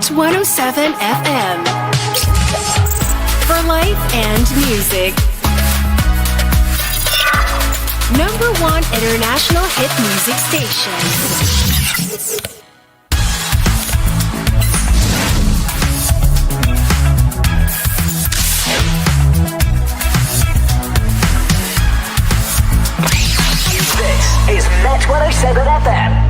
Met 107 FM. For life and music. Number one international hit music station. This is Met 107 FM.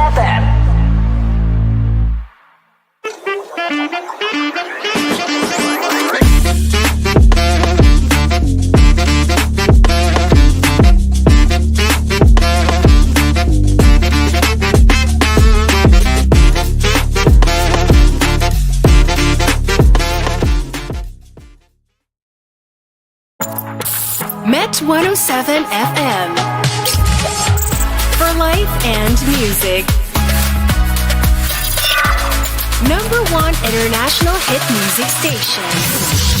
7FM For life and music. Number one international hit music station.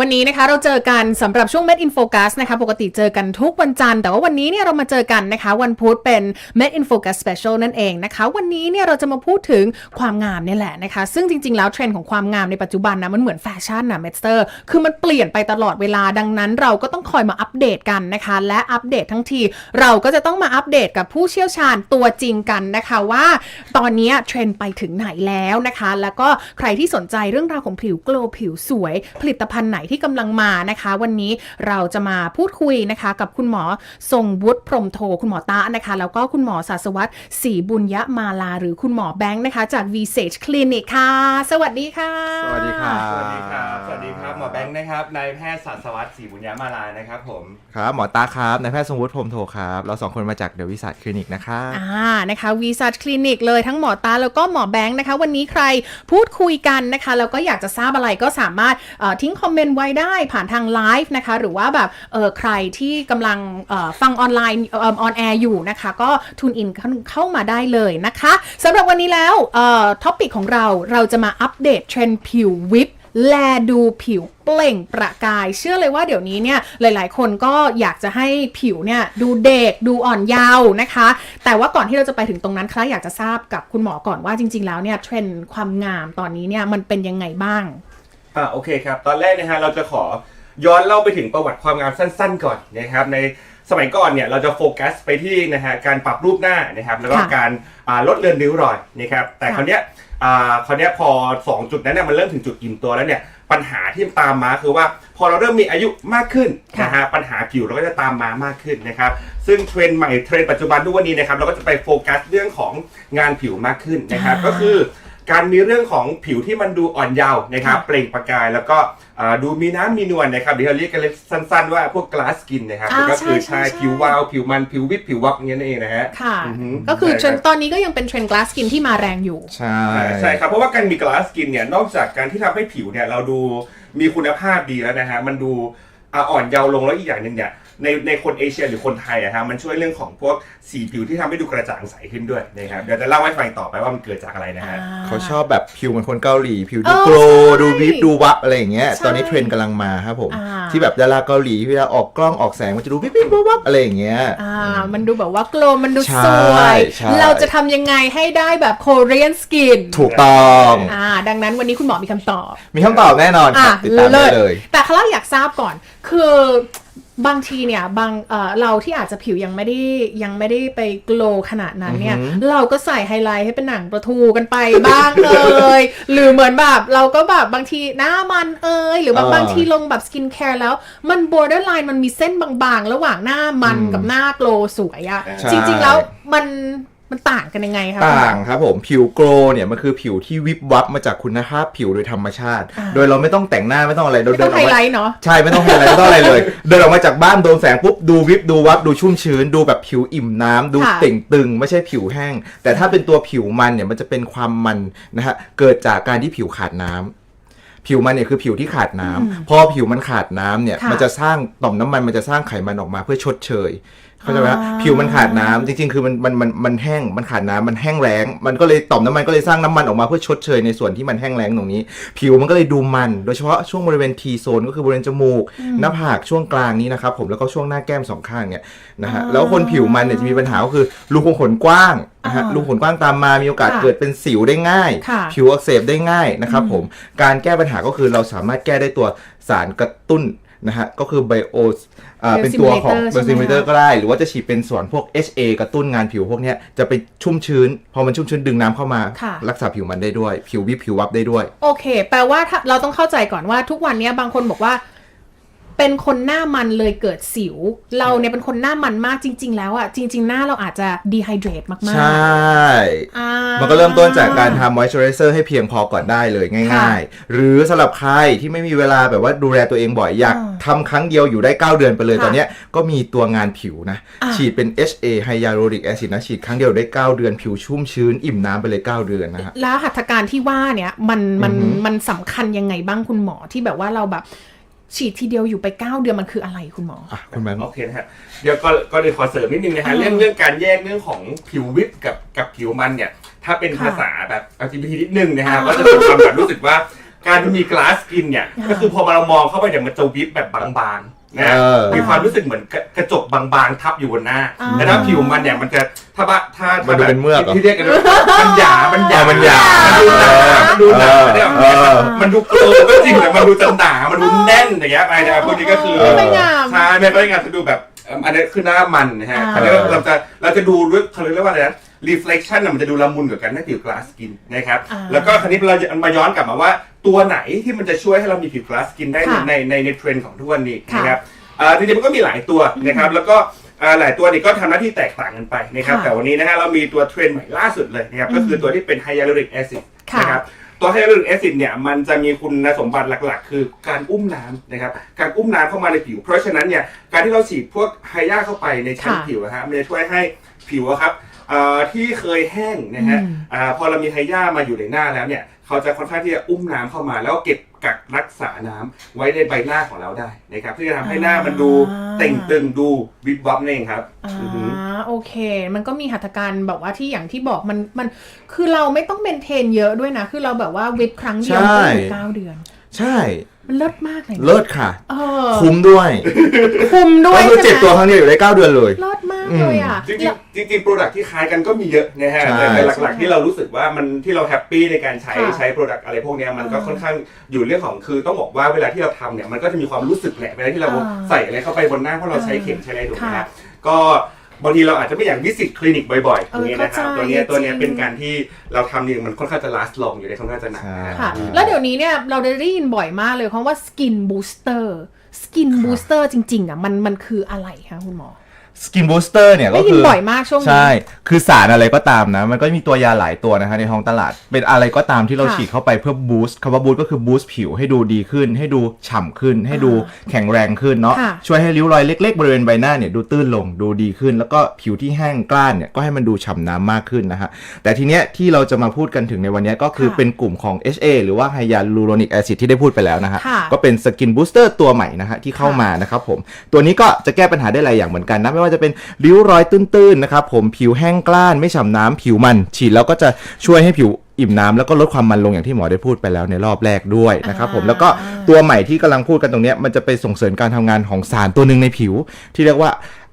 วันนี้นะคะเราเจอกันสำหรับช่วง Med in Focus นะคะปกติเจอกันทุกวันจันทร์แต่ว่าวันนี้เนี่ยเรามาเจอกันนะคะ วันพุธเป็น Med in Focus Special นั่นเองนะคะ วันนี้เนี่ยเราจะมาพูดถึงความงามนี่แหละนะคะ ซึ่งจริง ๆ แล้วเทรนด์ของความงามในปัจจุบันนะมันเหมือนแฟชั่นนะเมสเตอร์คือมันเปลี่ยนไปตลอดเวลาดังนั้น เราก็ต้องคอยมาอัปเดตกันนะคะ และอัปเดตทั้งที เราก็จะต้องมาอัปเดตกับผู้เชี่ยวชาญตัวจริงกันนะคะว่า ตอนนี้เทรนด์ไปถึงไหนแล้วนะคะ แล้วก็ใครที่สนใจเรื่องราวของผิวโกลผิวสวย ผลิตภัณฑ์ไหนที่กำลังมานะคะ วันนี้เราจะมาพูดคุยนะคะ กับคุณหมอทรงวุฒิพรหมโท คุณหมอตานะคะ แล้วก็คุณหมอศาสวัตรศรีบุญยมาลา หรือคุณหมอแบงค์นะคะ จาก v s a g e Clinic ค่ะ สวัสดีค่ะ สวัสดีครับสวัสดีครับ สวัสดีครับ หมอแบงค์นะครับ นายแพทย์ศาสวัตรศรีบุญญามาลา นะครับผม ครับ หมอตาครับ นายแพทย์ทรงวุฒิพรหมโทครับ เราสองคนมาจากเดอะวิสัทคลินิกนะครับอ่า นะคะวีซั c คลินิกเลยทั้งหมอตาแล้วก็หมอแบงค์นะคะ วันนี้ใครพูดคุยกันนะคะ แล้วก็อยากจะทราบอะไรก็สามารถเอ่อทิ้งคอมเมนต์ไว้ได้ผ่านทางไลฟ์นะคะ หรือว่าแบบเออใครที่กำลังฟังออนไลน์ออนแอร์อยู่นะคะ ก็ทูนอินเข้ามาได้เลยนะคะสำหรับวันนี้แล้วท็อปิกของเราเราจะมาอัปเดตเทรนด์ผิววิปแลดูผิวเปล่งประกาย เชื่อเลยว่าเดี๋ยวนี้เนี่ยหลาย ๆ คนก็อยากจะให้ผิวเนี่ยดูเด็กดูอ่อนเยาว์นะคะ แต่ว่าก่อนที่เราจะไปถึงตรงนั้นคล้าอยากจะทราบกับคุณหมอก่อนว่าจริง ๆ แล้วเนี่ยเทรนด์ความงามตอนนี้เนี่ยมันเป็นยังไงบ้าง อ่าโอเคครับ ตอนแรกนะฮะเราจะขอย้อนเล่าไปถึงประวัติความงามสั้น ๆ ก่อนนะครับ ในสมัยก่อนเนี่ยเราจะโฟกัสไปที่นะฮะการปรับรูปหน้านะครับแล้วก็ค่ะการอ่าลดเลือนริ้วรอยนะครับแต่ค่ะ คราวเนี้ยอ่าคราวเนี้ยพอ2จุดนั้นเนี่ยมันเริ่มถึงจุดอิ่มตัวแล้วเนี่ยปัญหาที่ตามมาคือว่าพอเราเริ่มมีอายุมากขึ้นค่ะนะฮะปัญหาผิวเราก็จะตามมามากขึ้นนะครับซึ่งเทรนด์ใหม่เทรนด์ปัจจุบันทุกวันนี้นะครับเราก็จะไปโฟกัสเรื่องของงานผิวมากขึ้นนะครับก็คือ การมีเรื่องของผิวที่มันดูอ่อนเยาว์นะครับค่ะเปล่งประกายแล้วก็อ่าดูมีน้ำมีนวลนะครับเดี๋ยวเราเรียกกันสั้นๆว่าพวก glass skin นะครับอ่าก็คือใช่ชายใช่ผิววาว ผิวมันผิววิบผิววับอย่างเงี้ยนั่นเองนะฮะค่ะอือฮึก็คือเทรนใช่ด์ครับตอนนี้ก็ยังเป็นเทรนด์ glass skin ที่มาแรงอยู่ ใช่ใช่ครับเพราะว่าการมี glass skin เนี่ยนอกจากการที่ทำให้ผิวเนี่ยเราดูมีคุณภาพดีแล้วนะฮะมันดูอ่าอ่อนเยาว์ลงแล้วอีกอย่างหนึ่งเนี่ย ในในคนเอเชียหรือคนไทยอะฮะมันช่วยเรื่องของพวกสีผิวที่ทำให้ดูกระจ่างใสขึ้นด้วยนะครับเดี๋ยวจะเล่าให้ฟังต่อไปว่ามันเกิดจากอะไรนะฮะ เขาชอบแบบผิวเหมือนคนเกาหลี ผิวดูเออโกลว์ใช่ดูวิบดูวับอะไรอย่างเงี้ย ใช่ตอนนี้เทรนด์กำลังมาครับผม อ่า ที่แบบดาราเกาหลีเวลาออกกล้องออกแสงมันจะดูวิบวิบวับวับอะไรอย่างเงี้ย อ่า มันดูแบบว่าโกลว์มันดูใช่สวย ใช่ เราจะทำยังไงให้ได้แบบ Korean skin ถูกต้องอ่า ดังนั้นวันนี้คุณหมอมีคำตอบ มีคำตอบแน่นอนคอะรับติดตามได้เลย แต่คาร่าอยากทราบก่อน คือ บางทีเนี่ยบางเอ่อเราที่อาจจะผิวยังไม่ได้ยังไม่ได้ไปโกลว์ขนาดนั้นเนี่ยอือหือเราก็ใส่ไฮไลท์ให้เป็นหนังประทูกันไปบ้างเลยหรือเหมือนแบบเราก็แบบบางทีหน้ามันเอยหรือแบบบางทีลงแบบสกินแคร์แล้วมัน borderline มันมีเส้นบางๆ ระหว่างหน้ามันกับหน้าโกลว์สวยอะใช่จริงๆแล้วมัน มันต่างกันยังไงคะคุณหมอต่างครับผมผิวโกลเนี่ยมันคือผิวที่วิบวับมาจากคุณภาพผิวโดยธรรมชาติอ่าโดยเราไม่ต้องแต่งหน้าไม่ต้องอะไรเราไม่เดิต้อนงอไฮอกไลมาท์เนาะใช่ไม่ต้องไฮไลท์ไม่ต้องอะไรเลย เดินออกมาจากบ้านโดนแสงปุ๊บดูวิบดูวับดูชุ่มชื้น ดูแบบผิวอิ่มน้ำดูค่ะเต่งตึง ไม่ใช่ผิวแห้ง แต่ถ้าเป็นตัวผิวมันเนี่ยมันจะเป็นความมันนะฮะเกิดจากการที่ผิวขาดน้ำผิวมันเนี่ยคือผิวที่ขาดน้ำพอผิวมันขาดน้ำเนี่ยค่ะมันจะสร้างต่อมน้ำมันมันจะสร้างไขมันออกมาเพื่อชดเชย เข้าใจไหมอ่าผิวมันขาดน้ำจริงๆ คือมันมันมันมันแห้งมันขาดน้ำมันแห้งแล้งมันก็เลยต่อมน้ำมันก็เลยสร้างน้ำมันออกมาเพื่อชดเชยในส่วนที่มันแห้งแล้งตรงนี้ ผิวมันก็เลยดูมัน โดยเฉพาะช่วงบริเวณ T โซนก็คือบริเวณจมูก หน้าผากช่วงกลางนี้นะครับผมแล้วก็ช่วงหน้าแก้มสองข้างเนี่ยนะฮะแล้วคนผิวมันเนี่ยจะมีปัญหาก็คือรูขุมขนกว้างนะฮะอ่ารูขุมขนกว้างตามมามีโอกาสค่ะเกิดเป็นสิวได้ง่ายค่ะผิวอักเสบได้ง่ายนะครับผมการแก้ปัญหาก็คือเราสามารถแก้ได้ตัวสารกระตุ้น นะฮะก็คือไบโออ่าเป็นตัวของ Biostimulator เบอร์ซิมิเตอร์ใช่ไหมคะก็ได้ หรือว่าจะฉีดเป็นส่วนพวก HA กระตุ้นงานผิวพวกเนี้ยจะไปชุ่มชื้น พอมันชุ่มชื้นดึงน้ำเข้ามาค่ะรักษาผิวมันได้ด้วย ผิววิบผิววับได้ด้วย โอเค แปลว่าถ้าเราต้องเข้าใจก่อนว่าทุกวันเนี้ยบางคนบอกว่า เป็นคนหน้ามันเลยเกิดสิว เราเนี่ยเป็นคนหน้ามันมากจริง ๆ แล้วอะจริง ๆ หน้าเราอาจจะดีไฮเดรตมากๆใช่ อ่า มันก็เริ่มต้นจากการทำมอยส์เจอไรเซอร์ให้เพียงพอก่อนได้เลยค่ะง่าย ๆ หรือสำหรับใครที่ไม่มีเวลาแบบว่าดูแลตัวเองบ่อยอยากอ่าทำครั้งเดียวอยู่ได้ 9 เดือนไปเลยค่ะตอนเนี้ยก็มีตัวงานผิวนะ อ่าฉีดเป็น HA Hyaluronic Acid นะ ฉีดครั้งเดียวได้ 9 เดือนผิวชุ่มชื้น อิ่มน้ำไปเลย 9 เดือนนะฮะ แล้วหัตถการที่ว่าเนี่ยมันมันอือหือมันสำคัญยังไงบ้างคุณหมอที่แบบว่าเราแบบ ฉีดทีเดียวอยู่ไป 9 เดือนมันคืออะไรคุณหมอ อะคุณแบงค์ โอเคนะฮะเดี๋ยวก็ก็เลยขอเสริมนิดนึงนะฮะอ่าเรื่องเรื่องการแยกเรื่องของผิววิบกับกับผิวมันเนี่ย ถ้าเป็นค่ะภาษาแบบ LGBT นิดนึงนะฮะอ่าก็จะมีความแบบรู้สึกว่าการที่มี glass skin เนี่ยอ่าก็คือพอมาเรามองเข้าไปเนี่ยมันจะวิบแบบบางๆ นะฮะเออมีความรู้สึกเหมือนกระกระจกบางๆทับอยู่บนหน้าอ่า แต่ถ้าผิวมันเนี่ยมันจะถ้าว่าถ้ามันดูเป็นเมือกเหรอที่เรียกกันว่ามันหยามันหยาอ๋อมันหยามันดูหนามันดูหนาเออเนี่ยเออมันดูโกลก็จริงแต่มันดูจะหนามันดูแน่นอย่างเงี้ยไอ้เนี่ยพวกนี้ก็คือเออไม่งาม ใช่ไม่ไม่งานจะดูแบบเอิ่มอันนี้คือหน้ามันนะฮะอ่าเขาเรียกว่าเราจะเราจะดูเรื่องเขาเรียกว่าอะไรนะ reflection น่ะมันจะดูละมุนกว่ากันให้ผิว glass skin นะครับ อ่า แล้วก็คราวนี้เราจะมาย้อนกลับมาว่า ตัวไหนที่มันจะช่วยให้เรามีผิว glass skin ได้ในค่ะในในในเทรนด์ของทุกวันนี้ค่ะนะครับอ่าจริงๆมันก็มีหลายตัวนะครับ แล้วก็อ่าหลายตัวนี่ก็ทำหน้าที่แตกต่างกันไปนะครับ ค่ะแต่วันนี้นะฮะเรามีตัวเทรนด์ใหม่ล่าสุดเลยนะครับ ก็คือตัวที่เป็น hyaluronic acid ค่ะนะครับ ตัวไฮยาลูรอนิกแอซิดเนี่ยมันจะมีคุณสมบัติหลักๆ คือการอุ้มน้ำนะครับ การอุ้มน้ำเข้ามาในผิว เพราะฉะนั้นเนี่ยการที่เราฉีดพวกไฮยาเข้าไปในชั้นค่ะ ผิวอะฮะมันจะช่วยให้ผิวอะครับเอ่อที่เคยแห้งนะฮะอืมอ่าพอเรามีไฮยามาอยู่ในหน้าแล้วเนี่ยเขาจะค่อนข้างที่จะอุ้มน้ำเข้ามา แล้วก็เก็บกักรักษาน้ำไว้ในใบหน้าของเราได้นะครับเพื่อจะทำให้หน้ามันดูอ่า เต่งตึงดูวิบวับนั่นเองครับอ่าอือหือโอเค มันก็มีหัตถการแบบว่าที่อย่างที่บอกมันมันคือเราไม่ต้องเมนเทนเยอะด้วยนะ คือเราแบบว่าวิปครั้งเดียวใช่ ก็อยู่เก้าเดือน ใช่ มันเลิศมากเลยนะเลิศค่ะ เออคุ้มด้วยคุมด้วก็ยคือใช่เจ็บไหมตัวครั้งเดียวอยู่ได้เก้าเดือนเลย เลิศมากเลยอะจริงๆจริงๆโปรดักที่คล้ายกันก็มีเยอะนะฮะใช่ แต่แต่หลักๆที่เรารู้สึกว่ามันที่เราแฮปปี้ในการใช้ค่ะใช้โปรดักอะไรพวกเนี้ยมันก็อ่าค่อนข้างอยู่เรื่องของคือต้องบอกว่าเวลาที่เราทำเนี่ยมันก็จะมีความรู้สึกแหละเวลาที่เราอ่าใส่อะไรเข้าไปบนหน้าเพราะเราใช้เข็มใช้อะไรถูกไหมค่ะฮะก็ บางทีเราอาจจะไม่อยากวิสิตคลินิกบ่อยๆตรงนี้นะครับเออเข้าใจตัวเนี้ยตัวเนี้ยจริงเป็นการที่เราทำเนี่ยมันค่อนข้างจะ last long อยู่ในค่อนข้างจะนานนะฮะค่ะ แล้วเดี๋ยวนี้เนี่ยเราได้ยินบ่อยมากเลยคำว่า skin booster skin booster จริงๆอะมันมันคืออะไรคะคุณหมอ สกินบูสเตอร์เนี่ยก็ได้ยิคืนอบ่อยมากช่วงนี้ ใช่ คือสารอะไรก็ตามนะ มันก็มีตัวยาหลายตัวนะคะในท้องตลาด เป็นอะไรก็ตามที่เราค่ะฉีดเข้าไปเพื่อบูสต์คำว่าบูสต์ก็คือบูสต์ผิวให้ดูดีขึ้น ให้ดูฉ่ำขึ้น ให้ดูแข็งแรงขึ้นเนาะ ค่ะ ช่วยให้ริ้วรอยเล็ก ๆ บริเวณใบหน้าเนี่ยดูตื้นลงดูดีขึ้น แล้วก็ผิวที่แห้งกร้านเนี่ยก็ให้มันดูฉ่ำน้ำมากขึ้นนะฮะ แต่ทีเนี้ยที่เราจะมาพูดกันถึงในวันเนี้ยก็คือค่ะเป็นกลุ่มของ HA หรือว่าไฮยาลูโรนิกแอซิดที่ได้พูดไปแล้วนะฮะ ค่ะ ก็เป็นสกินบูสเตอร์ตัวใหม่นะฮะที่เข้ามานะครับผม ตัวนี้ก็จะแก้ปัญหาได้หลายอย่างเหมือนกันนะไม่ว่าจะเป็นริ้วรอยตื้นๆนะครับผมผิวแห้งกล้านไม่ฉ่ำน้ำผิวมัน ฉีดแล้วก็จะช่วยให้ผิวอิ่มน้ำแล้วก็ลดความมันลงอย่างที่หมอได้พูดไปแล้วในรอบแรกด้วยนะครับผมอ่าแล้วก็ตัวใหม่ที่กำลังพูดกันตรงเนี้ยมันจะไปส่งเสริมการทำงานของสารตัวหนึ่งในผิว ที่เรียกว่า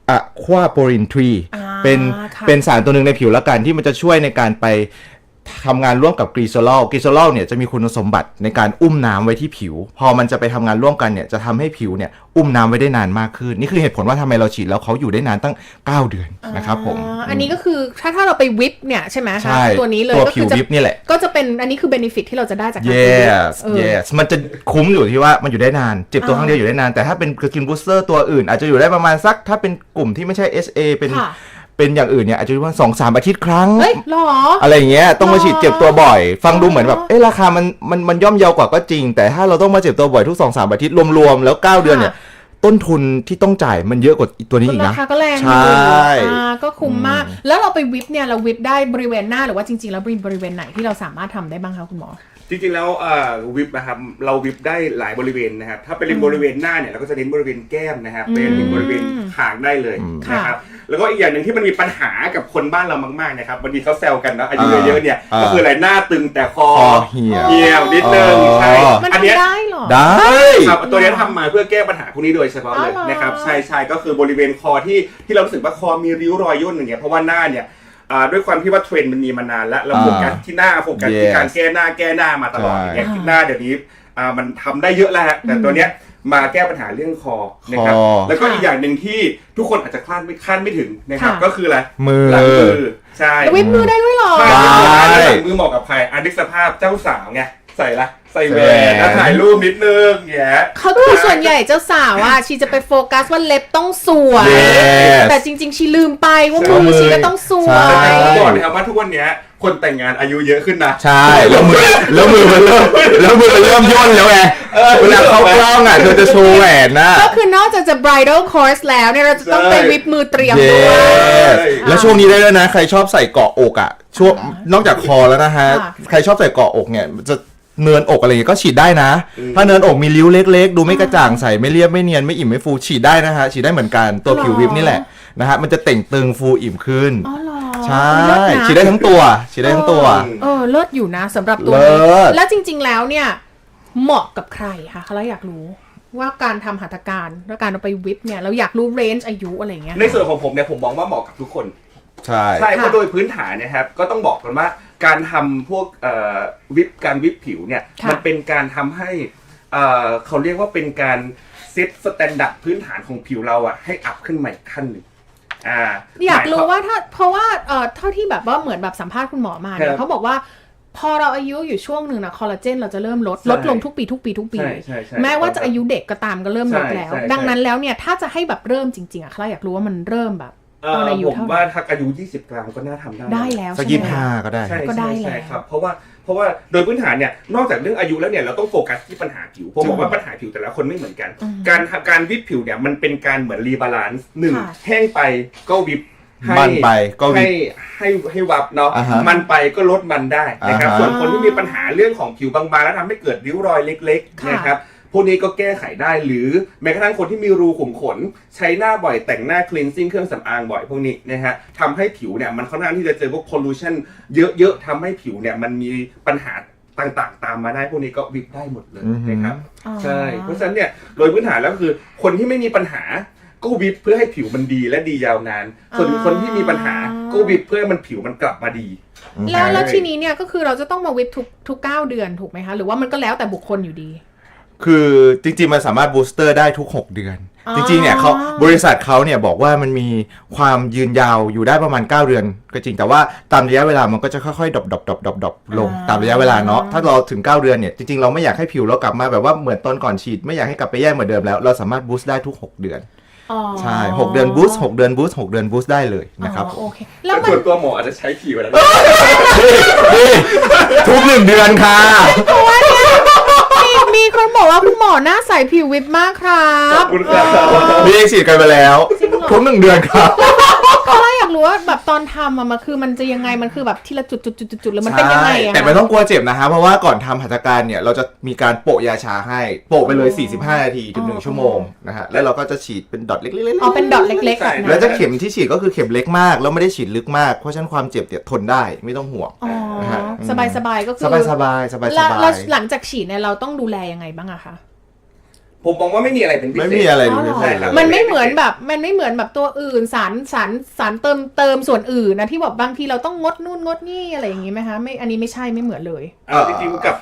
อะควาโปรินทรีอ่าเป็นค่ะเป็นสารตัวหนึ่งในผิวแล้วกันที่มันจะช่วยในการไป ทำงานร่วมกับกรีโซลอลกรีโซลอลเนี่ยจะมีคุณสมบัติในการอุ้มน้ำไว้ที่ผิว พอมันจะไปทำงานร่วมกันเนี่ยจะทำให้ผิวเนี่ยอุ้มน้ำไว้ได้นานมากขึ้น นี่คือเหตุผลว่าทำไมเราฉีดแล้วเขาอยู่ได้นานตั้ง 9 เดือนนะครับผมอ่าอันนี้ก็คือถ้าถ้าเราไปวิปเนี่ยใช่ไหมคะใช่ตัวนี้เลยตัวก็ผิคืวอจะวิปนี่แหละก็จะเป็นอันนี้คือเบนฟิตที่เราจะได้จากการไป yes เออ yes มันจะคุ้มอยู่ที่ว่ามันอยู่ได้นานเจ็บตัวครั้งเดียวอยู่ได้นานแต่ถ้าเป็นสกินบูสเตอร์ตัวอื่น อาจจะอยู่ได้ประมาณสักถ้าเป็นกลุ่มที่ไม่ใช่ SA เป็นค่ะ เป็นอย่างอื่นเนี่ยอาจจะอยู่ประมาณสองสามอาทิตย์ครั้ง เฮ้ยหรอ อะไรอย่างเงี้ยต้องมาฉีดเจ็บตัวบ่อย ฟังดูอ๋อเหมือนแบบเอ้ราคามันมันมันย่อมเยาวกว่าก็จริง แต่ถ้าเราต้องมาเจ็บตัวบ่อยทุกสองสามอาทิตย์รวมๆแล้ว9เดือนเนี่ยต้นทุนที่ต้องจ่ายมันเยอะกว่าตัวนี้อีกรานะคาก็แรงใช่อยู่อ่าก็คุ้มมาก แล้วเราไปวิปเนี่ยเราวิปได้บริเวณหน้าหรือว่าจริงๆ แล้วบริเวณไหนที่เราสามารถทำได้บ้างคะคุณหมอ จริงๆแล้วเอ่อวิปนะครับเราวิปได้หลายบริเวณนะครับ ถ้าเป็นบริเวณหน้าเนี่ยเราก็จะเน้นบริเวณแก้มนะครับเป็นบริเวณหางได้เลยนะครับแล้วก็อีกอย่างหนึ่งที่มันมีปัญหากับคนบ้านเรามากๆนะครับบางทีเขาแซวกันนะอายุเยอะๆเนี่ยก็คืออะไรหน้าตึงแต่คอคอเหี่ยว เหี่ยวนิดนึงใช่อ๋อ มันอันทำเนี้ยได้เหรอ ได้ ครับตัวนี้ทำมาเพื่อแก้ปัญหาพวกนี้โดยเฉพาะเลยอ๋อเหรอนะครับใช่ใช่ก็คือบริเวณคอที่ที่เรารู้สึกว่าคอมีริ้วรอยย่นอย่างเงี้ยเพราะว่าหน้าเนี่ยอ่า ด้วยความที่ว่าเทรนด์มันมีมานานแล้วเราโฟกัสที่หน้าโฟกัสที่ Yes การแก้หน้าแก้หน้ามาตลอดใช่อย่างเงี้ยหน้าเดี๋ยวนี้อ่ามันทำได้เยอะแล้วฮะแต่ตัวเนี้ยมาแก้ปัญหาเรื่องคอนะครับคอแล้วก็อีกอย่างหนึ่งที่ทุกคนอาจจะคาดไม่คาดไม่ถึงนะครับค่ะก็คืออะไร มือหลังมือ ใช่แล้ววิปมือได้ด้วยเหรอ ใช่ได้หลังมือเหมาะกับใครอันนึกสภาพเจ้าสาวไง ใส่ละ ใส่แหวใส่แหวนนแล้วถ่ายรูปนิดนึงแย่เขาคือส่วนใหญ่เจ้าสาวอะชีจะไปโฟกัสว่าเล็บต้องสวย Yes แต่จริง ๆ ชีลืมไปว่าใช่มือชีก็ต้องสวใช่ยผมบอกนะครับว่าทุกวันเนี้ยคนแต่งงานอายุเยอะขึ้นนะ ใช่แล้วมือแล้วมือมันเริ่มแล้วมือมันเริ่มย่นแล้วไงเวลาเข้ากล้องอะเธอจะโชว์แหวนนะก็คือนอกจากจะ bridal course แล้วเนี่ย เราจะต้องไปใช่วิปมือเตรียมเย้ด้วย แล้วช่วงนี้ได้ด้วยนะ ใครชอบใส่เกาะอกอะช่วงนอกจากคอแล้วนะฮะ ค่ะ ใครชอบใส่เกาะอกเนี่ยจะ เนินอกอะไรอย่างเงี้ยก็ฉีดได้นะ ถ้าเนินอกมีริ้วเล็ก ๆ ดูไม่กระจ่างใสไม่เรียบไม่เนียนไม่อิ่มไม่ฟูฉีดได้นะฮะฉีดได้เหมือนกันตัวผิววิปนี่แหละนะฮะมันจะเต่งตึงฟูอิ่มขึ้นอ๋อเหรอใช่เลิศนะฉีดได้ทั้งตัวฉีดได้ทั้งตัว เออเลิศอยู่นะสำหรับตัวเลินี้ศแล้วจริง ๆ แล้วเนี่ย เหมาะกับใครคะเราอยากรู้ว่าการทำหัตถการและการเอาไปวิปเนี่ยเราอยากรู้เรนจ์อายุอะไรอย่างเงี้ย ในส่วนของผมเนี่ยผมมองว่าเหมาะกับทุกคน ใช่ ใช่เพราะค่ะโดยพื้นฐานเนะครับก็ต้องบอกกันว่า การทำพวกเอ่อวิปการวิปผิวเนี่ยค่ะ มันเป็นการทำให้เอ่อเขาเรียกว่าเป็นการเซตสแตนดาร์ดพื้นฐานของผิวเราอะให้อัพขึ้นมาอีกขั้นหนึ่งอ่าอยากรู้หมว่าถ้าเพราะว่าเอ่อเท่าที่แบบว่าเหมือนแบบสัมภาษณ์คุณหมอมาเนี่ครัยบเขาบอกว่าพอเราอายุอยู่ช่วงหนึ่งนะคอลลาเจนเราจะเริ่มลด ใช่ ลดลงทุกปีทุกปีทุกปี ใช่ใช่ใช่ แม้ว่าจะอายุเด็กก็ตามก็เริ่มลดใช่แล้วใช่ ดังนั้นแล้วเนี่ยถ้าจะให้แบบเริ่มจริงๆอะคลาอยากรู้ว่ามันเริ่มแบบเอ่ ตอนออายุผมเท่าไหว่าร่ถ้าอายุ20กรัมก็น่าทำได้ได้แล้วสักใช่ยี่ไหม ห้าก็ได้ ใช่ก็ได้ใช่แล้วใช่ครับเพราะว่าเพราะว่าโดยพื้นฐานเนี่ยนอกจากเรื่องอายุแล้วเนี่ยเราต้องโฟกัสที่ปัญหาผิวผมบอกว่าปัญหาผิวแต่ละคนไม่เหมือนกันการการวิปผิวเนี่ยมันเป็นการเหมือนรีบาลานซ์หนึ่งค่ะ แห้งไปก็วิปให้มันไปก็วิปให้ให้ให้วับเนาะอ่าฮะมันไปก็ลดมันได้นะครับอ่าฮะ ส่วนคนที่มีปัญหาเรื่องของผิวบางๆแล้วทำให้เกิดริ้วรอยเล็กๆค่ะนะครับ พวกนี้ก็แก้ไขได้หรือแม้กระทั่งคนที่มีรูขุมขน ใช้หน้าบ่อยแต่งหน้าคลีนซิ่งเครื่องสำอางบ่อยพวกนี้นะฮะทำให้ผิวเนี่ยมันค่อนข้างที่จะเจอพวกพอลูชันเยอะๆทำให้ผิวเนี่ยมันมีปัญหาต่างๆ ตามมาได้พวกนี้ก็วิบได้หมดเลยอือหือนะครับอ๋อใช่เพราะฉะนั้นเนี่ยโดยพื้นฐานแล้วคือคนที่ไม่มีปัญหาก็วิบเพื่อให้ผิวมันดีและดียาวนาน ส่วนคนที่มีปัญหาก็วิบเพื่อให้มันผิวมันกลับมาดี แล้วแล้วทีนี้เนี่ยก็คือเราจะต้องมาวิปทุกทุกเก้าเดือนถูกไหมคะ หรือว่ามันก็แล้วแต่บุคคลอยู่ดี คือจริงๆ มันสามารถบูสเตอร์ได้ทุก 6 เดือนอ๋อจริงๆ เนี่ยเขาบริษัทเขาเนี่ยบอกว่ามันมีความยืนยาวอยู่ได้ประมาณ 9 เดือน ก็จริงแต่ว่าตามระยะเวลามันก็จะค่อยๆดรอปดรอปดรอปดรอปดรอปลงอ่าตามระยะเวลาเนาะถ้าเราถึง 9 เดือนเนี่ยจริงๆ เราไม่อยากให้ผิวเรากลับมาแบบว่าเหมือนตอนก่อนฉีด ไม่อยากให้กลับไปแย่เหมือนเดิมแล้ว เราสามารถบูสต์ได้ทุก 6 เดือนอ๋อใช่6เดือนบูสต์6เดือนบูสต์6เดือนบูสต์ได้เลยนะครับอ๋อโอเคแล้วแต่มันส่วนตัวหมออาจจะใช้ผิวแล้วนี่ทุกหนึ่งเดือนค่ะมีมีคนบอก ว่าคุณหมอหน้าใสผิววิปมากครัขอบบคุณครับ นี่ฉีดกันไปแล้ว ทุกหนึ่งเดือนครับเขาอยาก รู้ว่าแบบตอนทำอะมันคือมันจะยังไงมันคือแบบทีละจุดจุดจุดจุดจุดหรือมันเป็นยังไงใช่อะแต่ไม่ต้องกลัวเจ็บนะฮะเพราะว่าก่อนทำหัตถการเนี่ยเราจะมีการโปะยาชาให้โปะไปเลย 45 นาทีถึง1ชั่วโมงนะฮะแล้วเราก็จะฉีดเป็นดอทเล็กๆอ๋อเป็นดอทเล็กๆแบบๆนั้แล้วนจะเข็มที่ฉีดก็คือเข็มเล็กมาก แล้วไม่ได้ฉีดลึกมากเพราะฉะนั้นความเจ็บเนี่ยทนได้ไม่ต้องห่วงอ๋อนะฮะสบายสบายๆก็คือสบายสบายสบายสแล้วบาแล้วยหลังจากฉีดเนี่ยเราต้องดูแลยังไงบ้างอะคะ ผมมองว่าไม่มีอะไรเป็นพิเศษ ไม่มีอะไรอ๋ดูอเหรอใช่ครับมันไม่เหมือนแบบ มันไม่เหมือนแบบตัวอื่นสารสารสารเติมเติมส่วนอื่นนะที่แบบบางทีเราต้องงดนู่นงดนี่อะไรอย่างงี้ไหมคะไม่อันนี้ไม่ใช่ไม่เหมือนเลยอ่าจริงๆกับ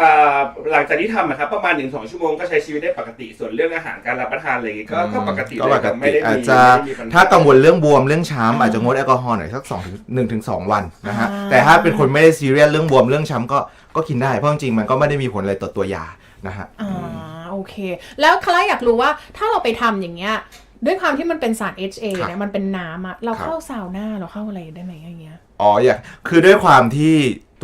อ่าหลังจากที่ทำนะครับประมาณหนึ่งสองชั่วโมงก็ใช้ชีวิตได้ปกติส่วนเรื่องอาหารการรับประทานอะไรอย่างงี้ก็ก็ปกติก็เลปยกไม่ติได้มีอาจจะไม่ได้มีปัญห ถ้ากังวลเรื่องบวมเรื่องช้ำอาจจะงดแอลกอฮอล์หน่อยสัก2ถึง1ถึง2วันนะฮะอ่า แต่ถ้าเป็นคนไม่ได้ซีเรียสเรื่องบวมเรื่องช้ำก็ก็กินได้เพราะจริงๆมันก็ไม่ได้มีผลอะไรต่อตัวยานะฮะ อ่าโอเค แล้วคลาอยากรู้ว่าถ้าเราไปทำอย่างเงี้ย ด้วยความที่มันเป็นสาร HA ครับเนี่ยมันเป็นน้ำอะเราครับเข้าซาวน่าเราเข้าอะไรได้ไหมอย่างเงี้ยอ๋ออยากคือด้วยความที่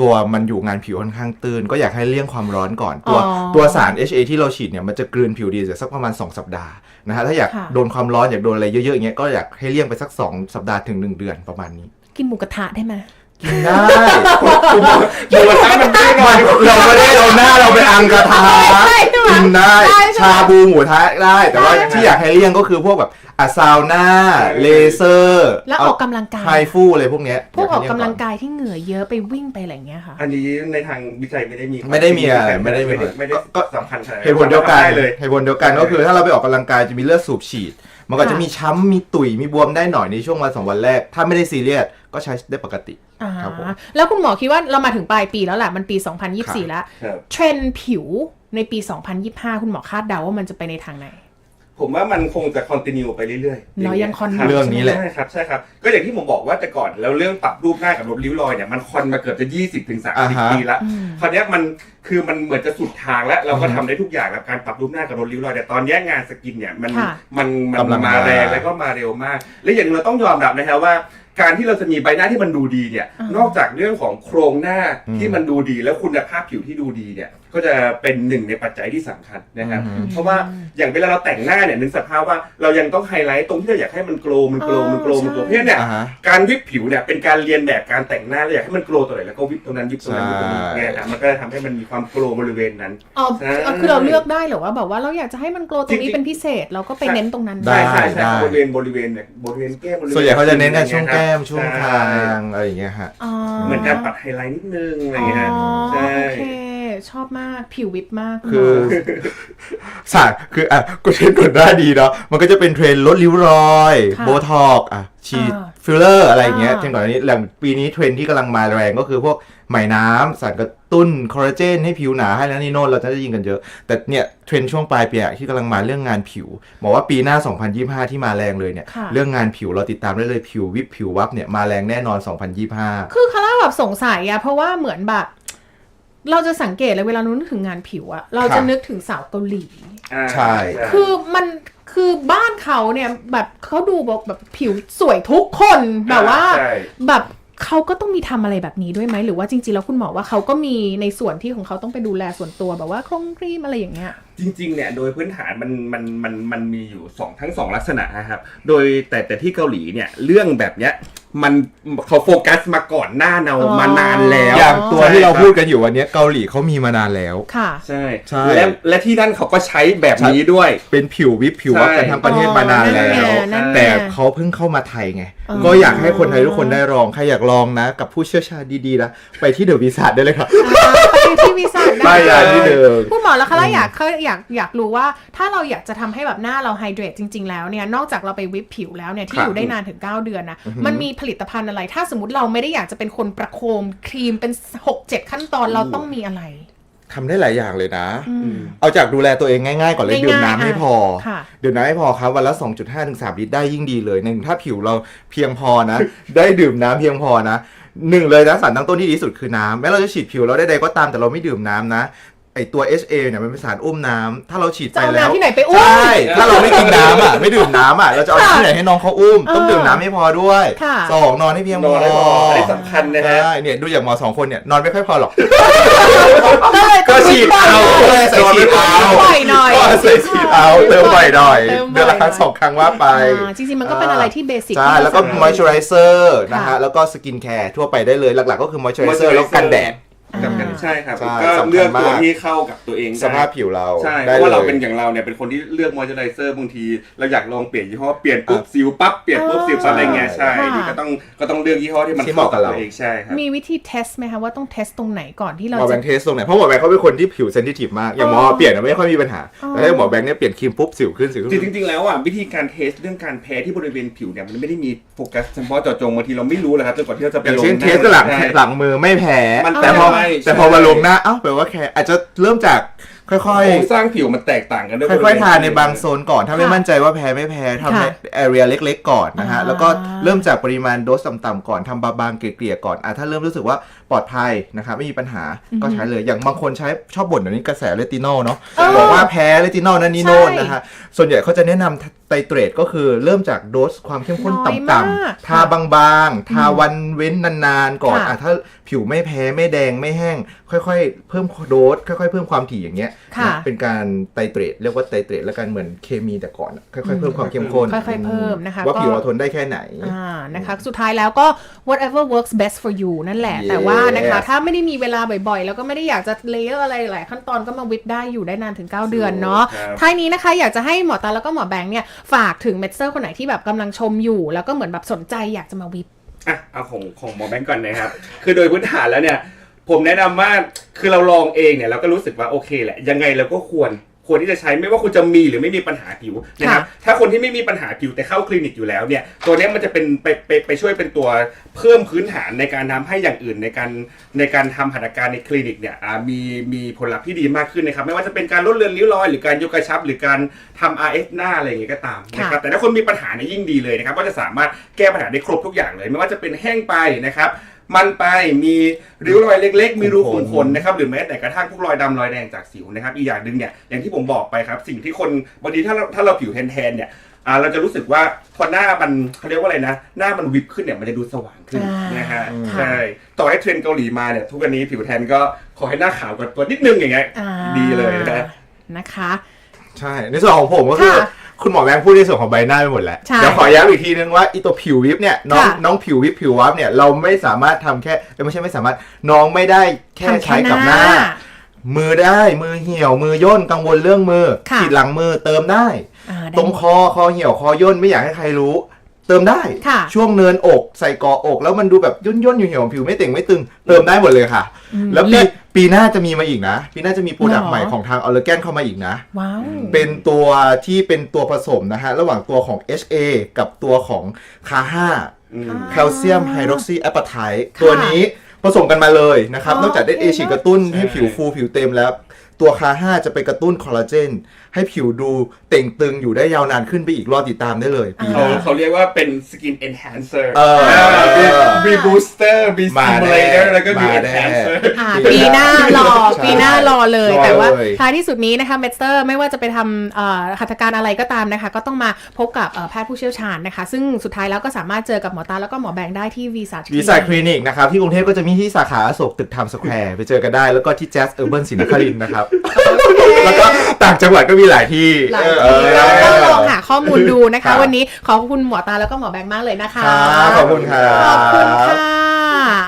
ตัวมันอยู่งานผิวค่อนข้างตื้น ก็อยากให้เลี่ยงความร้อนก่อน ตัวอ๋อตัวสาร HA ที่เราฉีดเนี่ยมันจะกลืนผิวดีสักประมาณ 2 สัปดาห์นะฮะถ้าอยากค่ะโดนความร้อนอยากโดนอะไรเยอะๆอย่างเงี้ยก็อยากให้เลี่ยงไปสัก 2 สัปดาห์ถึง 1 เดือนประมาณนี้ กินหมูกระทะได้ไหม กินได้หมูกระทะมันไม่ได้นอนเราไม่ได้เอาหน้าเราไปอังกระทะกินได้ชาบูหมูทะได้แต่ว่าที่อยากให้เลี่ยงก็คือพวกแบบอะซาวน่าเลเซอร์แล้วออกกำลังกายไฮฟูอะไรพวกเนี้ยพวกออกยกำลังกายที่เหงื่อเยอะไปวิ่งไปอะไรเงี้ยค่ะ อันนี้ในทางวิจัยไม่ได้มีไม่ได้มีอะไรไม่ได้มีไม่ได้ก็สำคัญขนาดเหตุผลเดียวกันเลยเหตุผลเดียวกันก็คือถ้าเราไปออกกำลังกายจะมีเลือดสูบฉีดมันก็จะมีช้ำมีตุ่ยมีบวมได้หน่อยในช่วงวันสองวันแรก ถ้าไม่ได้ซีเรียส ก็ใช้ได้ปกติอ่าครับผมแล้วคุณหมอคิดว่าเรามาถึงปลายปีแล้วแหละมันปี 2024 แล้วครับเทรนด์ผิวในปี 2025 คุณหมอคาดเดาว่ามันจะไปในทางไหน ผมว่ามันคงจะคอนติเนียไปเรื่อยๆเนอะยัง continue ครับเรื่องนี้แหละใช่ครับใช่ครับ ก็อย่างที่ผมบอกว่าแต่ก่อนแล้วเรื่องปรับรูปหน้ากับลดริ้วรอยเนี่ยมันคอนมาเกือบจะ 20ถึงอ่าฮะ30 ปีละอืมคราวเนี้ยมันคือมันเหมือนจะสุดทางแล้วเราก็ทำได้ทุกอย่างแล้วการปรับรูปหน้ากับลดริ้วรอยแต่ตอนเนี้ยงานสกินเนี่ยมันค่ะมันมันกำลังมามาแรงแล้วก็มาเร็วมาก และอย่างหนึ่งเราต้องยอมรับนะครับว่า การที่เราจะมีใบหน้าที่มันดูดีเนี่ยอ่านนอกจากเรื่องของโครงหน้าอืมที่มันดูดีแล้วคุณภาพผิวที่ดูดีเนี่ย ก็จะเป็นหนึ่งในปัจจัยที่สำคัญนะครับ อืม เพราะว่าอย่างเวลาเราแต่งหน้าเนี่ยนึกสภาพว่าเรายังต้องไฮไลท์ตรงที่เราอยากให้มันโกลว์มันโกลว์มันโกลว์มันโกลว์เพราะฉะนั้นเนี่ย อ่าฮะ การวิบผิวเนี่ยเป็นการเรียนแบบการแต่งหน้าเราอยากให้มันโกลว์ตัวไหนแล้วก็วิบตรงนั้นวิบตรงนั้นวิบตรงนี้ใช่ เนี่ยนะมันก็จะทำให้มันมีความโกลว์บริเวณนั้น อ๋อใช่เอาคือเราเลือกได้เหรือว่าแบบว่าเราอยากจะให้มันโกลว์ตรงนี้จริงๆ เป็นพิเศษเราก็ไปเน้นตรงนั้น ได้ ใช่ใช่ใช่ได้บริเวณบริเวณเนี่ยบริเวณแก้มบริเวณส่วนใหญ่เขาจะเน้นกันช่วงแก้มช่วงใคางอะไรอย่างเงี้ยฮะ อ๋อเหมือนการปัดไฮไลท์นิดนึงอะไรอย่างเงี้ยอ๋อใช่ โอเค ชอบมากผิววิบมากคือณหมสารคืออะก็เทรนกดได้ดีเนาะมันก็จะเป็นเทรนลดริ้วรอยค่ะโบท็อกอะฉีดอ่าฟิลเลอร์อะไรอย่างเงี้ยอ่าเทรนก่อนอันนี้หลังปีนี้เทรนที่กำลังมาแรงก็คือพวกไหมน้ำสารกระตุ้นคอลลาเจนให้ผิวหนาให้แล้วนี่โน่นเราจะได้ยินกันเยอะ แต่เนี่ยเทรนช่วงปลายปีอะที่กำลังมาเรื่องงานผิวบอกว่าปีหน้า 2025 ที่มาแรงเลยเนี่ยค่ะเรื่องงานผิวเราติดตามได้เลยผิววิบผิววับเนี่ยมาแรงแน่นอน 2025 คือคาร่าแบบสงสัยอะเพราะว่าเหมือนแบบ เราจะสังเกตเลยเวลาเรานึกถึงงานผิวอะเราจะนึกถึงสาวเกาหลีอ่าใช่ คือมันคือบ้านเขาเนี่ยแบบเขาดูแบบแบบผิวสวยทุกคนแบบว่าใช่แบบเขาก็ต้องมีทำอะไรแบบนี้ด้วยไหมหรือว่าจริงๆแล้วคุณหมอว่าเขาก็มีในส่วนที่ของเขาต้องไปดูแลส่วนตัวแบบว่าโครงครีมอะไรอย่างเงี้ย จริงๆเนี่ยโดยพื้นฐานมันมันมันมันมีอยู่สองทั้งสองลักษณะนะครับ โดยแต่แต่ที่เกาหลีเนี่ยเรื่องแบบเนี้ยมันเขาโฟกัสมาก่อนหน้าเราอ๋อมานานแล้วอย่างตัวที่เราใช่คบพูดกันอยู่วันเนี้ยเกาหลีเขามีมานานแล้วค่ะ ใช่ใช่และและที่นั่นเขาก็ใช้แบบนี้ด้วยเป็นผิววิบผิววับกันทั้งประเทศมานานแล้อ๋อนั่นวไงนั่นไงแต่เขาเพิ่งเข้ามาไทยไงอ๋อก็อยากให้คนไทยทุกคนได้ลองใครอยากลองนะ กับผู้เชี่ยวชาญดีๆนะไปที่เดอะวีซ่าได้เลยครับอ่าไป ที่วีซ่าป้ายยาที่เดิม คุณหมอแล้วคะแล้วอยากเขาอยากอยากรู้ว่าถ้าเราอยากจะทำให้แบบหน้าเราไฮเดรตจริง ๆ แล้วเนี่ยนอกจากเราไปวิปผิวแล้วเนี่ยที่ครับอยู่ได้นานถึง 9 เดือนนะมันมีผลิตภัณฑ์อะไร ถ้าสมมติเราไม่ได้อยากจะเป็นคนประโคมครีมเป็น 6-7 ขั้นตอนเราต้องมีอะไร ทำได้หลายอย่างเลยนะ เอาจากดูแลตัวเองง่ายๆก่อนเลยง่ายๆดื่มน้ำให้พอ ค่ะ ดื่มน้ำให้พอครับวันละ 2.5ถึง3ลิตรได้ยิ่งดีเลยหนึ่งถ้าผิวเราเพียงพอนะ ได้ดื่มน้ำเพียงพอนะ หนึ่งเลยนะสารตั้งต้นที่ดีที่สุดคือน้ำแม้เราจะฉีดผิวเราได้ใดก็ตามแต่เราไม่ดื่มน้ำนะ ไอตัว HA เนี่ยมันเป็นสารอุ้มน้ำถ้าเราฉีดไปจะเอาแล้วน้ำที่ไหนไปอุ้ม ใช่ถ้าเราไม่กินน้ำอะไม่ดื่มน้ำอะเราจะเอาที่ไหนให้น้องเขาอุ้ม ต้องดื่มน้ำให้พอด้วยค่ะ สองนอนให้เพียงพนออนให้พออันนี้สำคัญนะฮะ ใช่เนี่ยดูอย่างหมอสองคนเนี่ยนอนไม่ค่อยพอหรอก ก็เลยก็ฉีดเอาใส่ฉีดเอาบ่อยหน่อย ก็ใส่ฉีดเอาเติมบ่อยหน่อยเติมบ่อยเดือนละครั้งสองครั้งว่าไป อ่าจริงๆมันก็เป็นอะไรที่เบสิกใช่ ที่แล้วก็สามารถ มอยเจอไรเซอร์นะค่ะ ฮะ แล้วก็สกินแคร์ทั่วไปได้เลย หลักๆก็คือมอยเจอไรเซอร์แล้วกันแดด จำกันใช่ครับใช่ก็สำคัญเลือกตัวมากที่เข้ากับตัวเองได้สภาพผิวเราใช่เพได้ราะว่าเราลยเป็นอย่างเราเนี่ยเป็นคนที่เลือกมอยเจอไรเซอร์บางทีเราอยากลองเปลี่ยนยี่ห้อเปลี่ยนปุ๊บอะสิวปั๊บเปลี่ยนปุ๊บอ่าสิวปั๊บอะไรเงี้ยใช่ค่ะ นี่ก็ต้องก็ต้องเลือกยี่ห้อที่มันที่เหมาะกับเราตัวเองใช่ครับ มีวิธีเทสไหมคะว่าต้องเทสตรงไหนก่อนที่เราหมอแบจะ งค์เทสตรงไหนเพราะหมอแบงค์เขาเป็นคนที่ผิวเซนซิทีฟมากอย่างหมอเปลี่ยนอะไม่ค่อยมีปัญหาแต่ถ้าหมอแบงค์เนี่ยเปลี่ยนครีมปุ๊บสิวขึ้นสิวขึ้นจริงๆแล้วอะวิธีการเทสเรื่องการแพ้ที่บริเวณผิวเนี่ยมันไม่ได้มีโฟกัสเฉพาะเจาะจงบางทีเราไม่รู้เลยครับจนกว่าที่เราจะไปอย่างลงเช่นหเทน้าสหลังใช่ หลังมือไม่แพ้ มันแต่พอไม่แต่พอมาลงหน้าเอ้าแปลว่าแคร์อาจจะ เริ่มจากค่อยโครงสร้างผิวมันแตกต่างกันด้วยๆ ค่อยๆ ทานในบางโซนก่อน ถ้าไม่ค่ะมั่นใจว่าแพ้ไม่แพ้ทำในค่ะแอเรียเล็กๆ ก่อนนะฮะ อ่าแล้วก็เริ่มจากปริมาณโดสต่ำๆก่อนทำบางๆ เกลี่ยๆ ก่อนอะถ้าเริ่มรู้สึกว่าปลอดภัยนะครับไม่มีปัญหาก็ใช้เลย อย่างบางคนใช้ชอบบ่นเดี๋ยวนี้กระแสเลตินอลเนาะเออบอกว่าแพ้เลตินอลนั่นนี่โน่นใช่นะฮะ ส่วนใหญ่เขาจะแนะนำไตเตรตก็คือเริ่มจากโดสความเข้มข้นน้อยต่มากำๆ ทาบางๆ ทาวันเว้นนานๆ ก่อนค่ะ อะถ้าผิวไม่แพ้ไม่แดงไม่แห้ง ค่อย ๆ เพิ่มโดสค่อยๆเพิ่มความถี่อย่างเงี้ยค่ะนะเป็นการไตเตรตเรียกว่าไตเตรตแล้วกันเหมือนเคมีแต่ก่อนอะค่อยๆเพิ่มความเข้มข้นค่อยๆเพิ่มนะคะว่าก็ ผิวเราทนได้แค่ไหน อ่านะคะ สุดท้ายแล้วก็ whatever works best for you นั่นแหละ Yes แต่ว่านะคะ ถ้าไม่ได้มีเวลาบ่อยๆ แล้วก็ไม่ได้อยากจะเลเยอร์อะไรหลายขั้นตอนก็มาวิปได้อยู่ได้นานถึง 9 เดือนเนาะ ครับ ท้ายนี้นะคะ อยากจะให้หมอตาแล้วก็หมอแบงค์เนี่ย ฝากถึงเมดเซอร์คนไหนที่แบบกำลังชมอยู่ แล้วก็เหมือนแบบสนใจอยากจะมาวิป อะเอาของของหมอแบงก์ก่อนนะครับ คือโดยพื้นฐานแล้วเนี่ย ผมแนะนำว่าคือเราลองเองเนี่ยเราก็รู้สึกว่าโอเคแหละยังไงเราก็ควรควรที่จะใช้ไม่ว่าคุณจะมีหรือไม่มีปัญหาผิวนะครับค่ะถ้าคนที่ไม่มีปัญหาผิวแต่เข้าคลินิกอยู่แล้วเนี่ยตัวเนี้ยมันจะเป็นไปไปไปช่วยเป็นตัวเพิ่มพื้นฐานในการทำให้อย่างอื่นในการในการทำหัตถการในคลินิกเนี่ยอ่ามีมีผลลัพธ์ที่ดีมากขึ้นนะครับไม่ว่าจะเป็นการลดเลือนริ้วรอย หรือการยกกระชับ หรือการทำ RF หน้าอะไรอย่างเงี้ยก็ตามนะครับแต่ถ้าคนมีปัญหาเนี่ยยิ่งดีเลยนะครับว่าจะสามารถแก้ปัญหาได้ครบทุกอย่างเลย ไม่ว่าจะเป็นแห้งไปนะครับ มันไปมีริ้วรอยเล็ก ๆ มีรูขุมขนนะครับหรือแม้แต่กระทั่งพวกรอยดำรอยแดงจากสิวนะครับอีกอย่างหนึ่งเนี่ยอย่างที่ผมบอกไปครับ สิ่งที่คนบางทีถ้าเราถ้าเราผิวแทนๆเนี่ยอ่าเราจะรู้สึกว่าพอหน้ามันเขาเรียกว่าอะไรนะ หน้ามันวิบขึ้นเนี่ยมันจะดูสว่างขึ้นอ่านนะฮะค่ะใช่ต่อให้เทรนด์เกาหลีมาเนี่ยทุกวันนี้ผิวแทนก็ขอให้หน้าขาวกว่าตัวนิดนึงอย่างเงี้ยอ่าดีเลยนะนะคะ ใช่ในส่วนของผมก็คือ ค่ะคุณหมอแบงค์พูดในส่วนของใบหน้าไปหมดแล้วใช่เดี๋ยวขอย้ำอีกทีนึงว่าอีตัวผิววิปเนี่ยน้องค่ะน้องผิววิปผิววับเนี่ยเราไม่สามารถทำแค่เอ้ยไม่ใช่ไม่สามารถน้องไม่ได้แค่ทำแค่ใช้กับหน้าหน้า มือได้มือเหี่ยวมือย่นกังวลเรื่องมือค่ะขีดหลังมือเติมได้อ่าได้ ตรงคอคอเหี่ยวคอย่นไม่อยากให้ใครรู้เติมได้ค่ะช่วงเนินอก ใส่กออก แล้วมันดูแบบย่นย่นๆอยู่เหี่ยวผิวไม่เต่งไม่ตึง เติมได้หมดเลยค่ะ แล้วปี ปีหน้าจะมีมาอีกนะ ปีหน้าจะมีโปรดักต์หรอ ใหม่ของทางออร์แกนเข้ามาอีกนะ ว้าว เป็นตัวที่เป็นตัวผสมนะฮะ ระหว่างตัวของ HA กับตัวของคาห้า อืม แคลเซียมไฮดรอกซีแอปไทค่ะตัวนี้ผสมกันมาเลยนะครับ อ๋อนอกจากได้โอเอเคฉีดกระตุ้นใช่ให้ผิวฟูผิวเต็มแล้ว ตัวคาห้าจะไปกระตุ้นคอลลาเจน ให้ผิวดูเต่งตึงอยู่ได้ยาวนานขึ้นไปอีกรอติดตามได้เลยปีหเขาน้า เขาเรียกว่าเป็น skin enhancer เออ มี booster มี มาแน่ stimulator แล้วก็มี มาแน่ enhancer อ่าปีปีหหน้าน้ารอใช่ปีหน้ารอเลย รอแต่ว่าเลยท้ายที่สุดนี้นะคะเมดสเตอร์ไม่ว่าจะไปทำเอ่อหัตถการอะไรก็ตามนะคะ ก็ต้องมาพบกับเอ่อแพทย์ผู้เชี่ยวชาญนะคะ ซึ่งสุดท้ายแล้วก็สามารถเจอกับหมอตาแล้วก็หมอแบงค์ได้ที่วีซ่าวีซ่าคลินิกนะครับ ที่กรุงเทพก็จะมีที่สาขาอโศกตึกไทม์สแควร์ไปเจอกันได้ แล้วก็ที่แจ๊สเออร์เบิร์นศรีนครินทร์นะครับ แล้วก็ต่างจังหวัดก็มีหลายที่หลายเอที่อเราต้องลองหาข้อมูลดูนะครัคะ บ วันนี้ขอบคุณหมอตาแล้วก็หมอแบงค์มากเลยนะคะ ครับขอบคุณครับขอบคุณค่ะ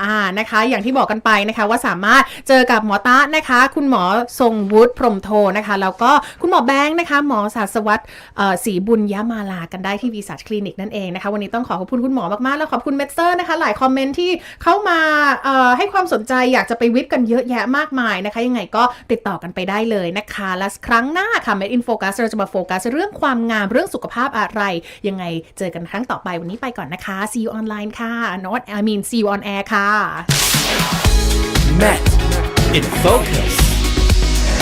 อ่านะคะนะคะ อย่างที่บอกกันไปนะคะว่าสามารถเจอกับหมอตะนะคะ คุณหมอทรงวุฒิพรมโทนะคะ แล้วก็คุณหมอแบงค์นะคะ หมอศาสวัตรศรีบุญยามาลากันได้ที่วีสัชคลินิกนั่นเองนะคะ วันนี้ต้องขอขอบคุณคุณหมอมาก ๆ แล้วขอบคุณเมดเซอร์นะคะ หลายคอมเมนต์ที่เข้ามาให้ความสนใจอยากจะไปวิทย์กันเยอะแยะมากมายนะคะ ยังไงก็ติดต่อกันไปได้เลยนะคะ และครั้งหน้าค่ะ Med in Focus เราจะมาโฟกัสเรื่องความงามเรื่องสุขภาพอะไร ยังไงเจอกันครั้งต่อไปวันนี้ไปก่อนนะคะ see you online ค่ะ not I mean see you on air ค่ะ Met in focus.